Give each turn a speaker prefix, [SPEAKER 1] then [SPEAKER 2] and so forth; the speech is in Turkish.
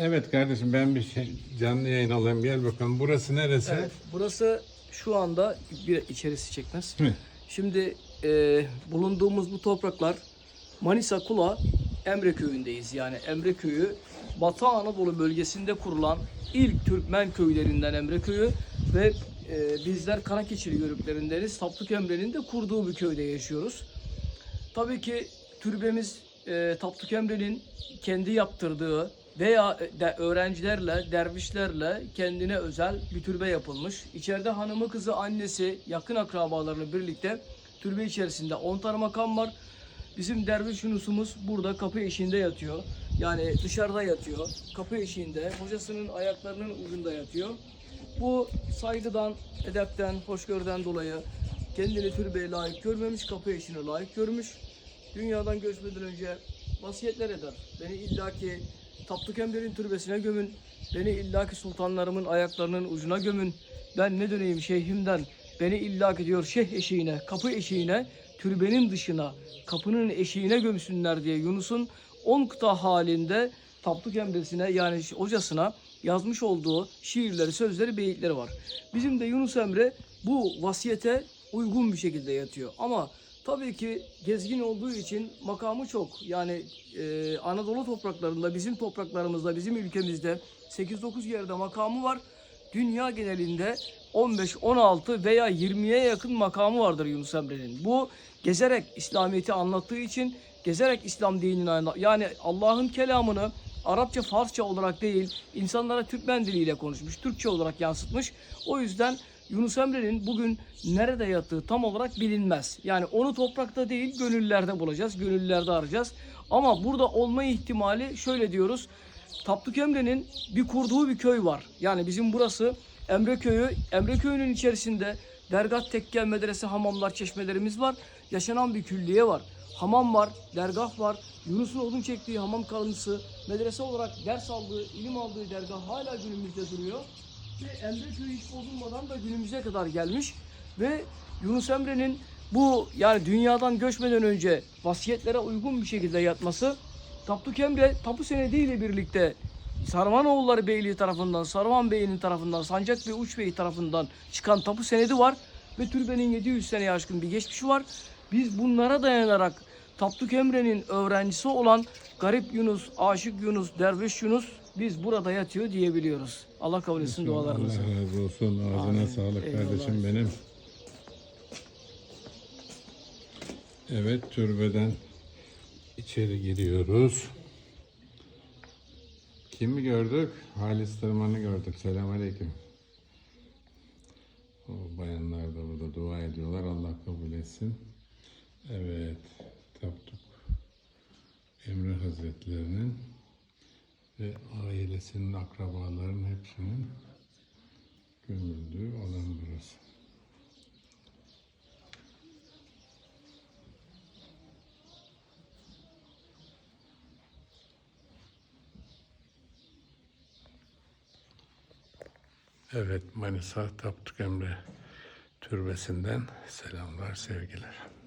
[SPEAKER 1] Evet kardeşim ben bir şey canlı yayın alayım. Gel bakalım. Burası neresi?
[SPEAKER 2] Evet, burası şu anda bir içerisi çekmez.
[SPEAKER 1] Hı.
[SPEAKER 2] Şimdi e, bulunduğumuz bu topraklar Manisa Kula Emre köyündeyiz. Yani Emre köyü Batı Anadolu bölgesinde kurulan ilk Türkmen köylerinden Emre köyü ve e, bizler Karakeçili yörüklerindeniz. Tapduk Emre'nin de kurduğu bir köyde yaşıyoruz. Tabii ki türbemiz e, Tapduk Emre'nin kendi yaptırdığı veya de, öğrencilerle, dervişlerle kendine özel bir türbe yapılmış. İçeride hanımı, kızı, annesi, yakın akrabalarla birlikte türbe içerisinde 10 tane makam var. Bizim derviş Yunus'umuz burada kapı eşiğinde yatıyor. Yani dışarıda yatıyor. Kapı eşiğinde, hocasının ayaklarının ucunda yatıyor. Bu saygıdan, edepten, hoşgörüden dolayı kendini türbeye layık görmemiş, kapı eşiğine layık görmüş. Dünyadan göçmeden önce vasiyetler eder. Beni illaki Tapduk Emre'nin türbesine gömün. Beni illaki sultanlarımın ayaklarının ucuna gömün. Ben ne döneyim şeyhimden. Beni illaki diyor şeyh eşiğine, kapı eşiğine, türbenin dışına, kapının eşiğine gömsünler diye Yunus'un 10 kıta halinde Tapduk Emre'sine yani hocasına yazmış olduğu şiirleri, sözleri, beyitleri var. Bizim de Yunus Emre bu vasiyete uygun bir şekilde yatıyor. Ama tabii ki gezgin olduğu için makamı çok. Yani e, Anadolu topraklarında, bizim topraklarımızda, bizim ülkemizde 8-9 yerde makamı var. Dünya genelinde 15, 16 veya 20'ye yakın makamı vardır Yunus Emre'nin. Bu gezerek İslamiyet'i anlattığı için gezerek İslam dinini yani Allah'ın kelamını Arapça, Farsça olarak değil, insanlara Türkmen diliyle konuşmuş, Türkçe olarak yansıtmış. O yüzden Yunus Emre'nin bugün nerede yattığı tam olarak bilinmez. Yani onu toprakta değil, gönüllerde bulacağız, gönüllerde arayacağız. Ama burada olma ihtimali şöyle diyoruz. Tapduk Emre'nin bir kurduğu bir köy var. Yani bizim burası Emre Köyü. Emre Köyü'nün içerisinde dergah, tekke, medrese, hamamlar, çeşmelerimiz var. Yaşanan bir külliye var. Hamam var, dergah var. Yunus'un odun çektiği hamam kalıntısı, medrese olarak ders aldığı, ilim aldığı dergah hala günümüzde duruyor. Ve Emre Köyü hiç bozulmadan da günümüze kadar gelmiş. Ve Yunus Emre'nin bu yani dünyadan göçmeden önce vasiyetlere uygun bir şekilde yatması Tapduk Emre tapu senediyle birlikte Sarvanoğulları Beyliği tarafından, Sarvan Bey'in tarafından, Sancak Bey Uç Bey tarafından çıkan tapu senedi var. Ve türbenin 700 seneye aşkın bir geçmişi var. Biz bunlara dayanarak Tapduk Emre'nin öğrencisi olan Garip Yunus, Aşık Yunus, Derviş Yunus biz burada yatıyor diyebiliyoruz. Allah kabul etsin dualarınızı.
[SPEAKER 1] Allah razı olsun. Ağzına
[SPEAKER 2] Amin.
[SPEAKER 1] sağlık
[SPEAKER 2] Eyvallah.
[SPEAKER 1] kardeşim benim. Evet türbeden içeri giriyoruz. Kimi gördük? Halis Tırman'ı gördük. Selamünaleyküm. O bayanlar da burada dua ediyorlar. Allah kabul etsin. Evet. Tapduk Emre Hazretlerinin ve ailesinin, akrabaların hepsinin gömüldüğü alan burası. Evet Manisa Tapduk Emre Türbesi'nden selamlar, sevgiler.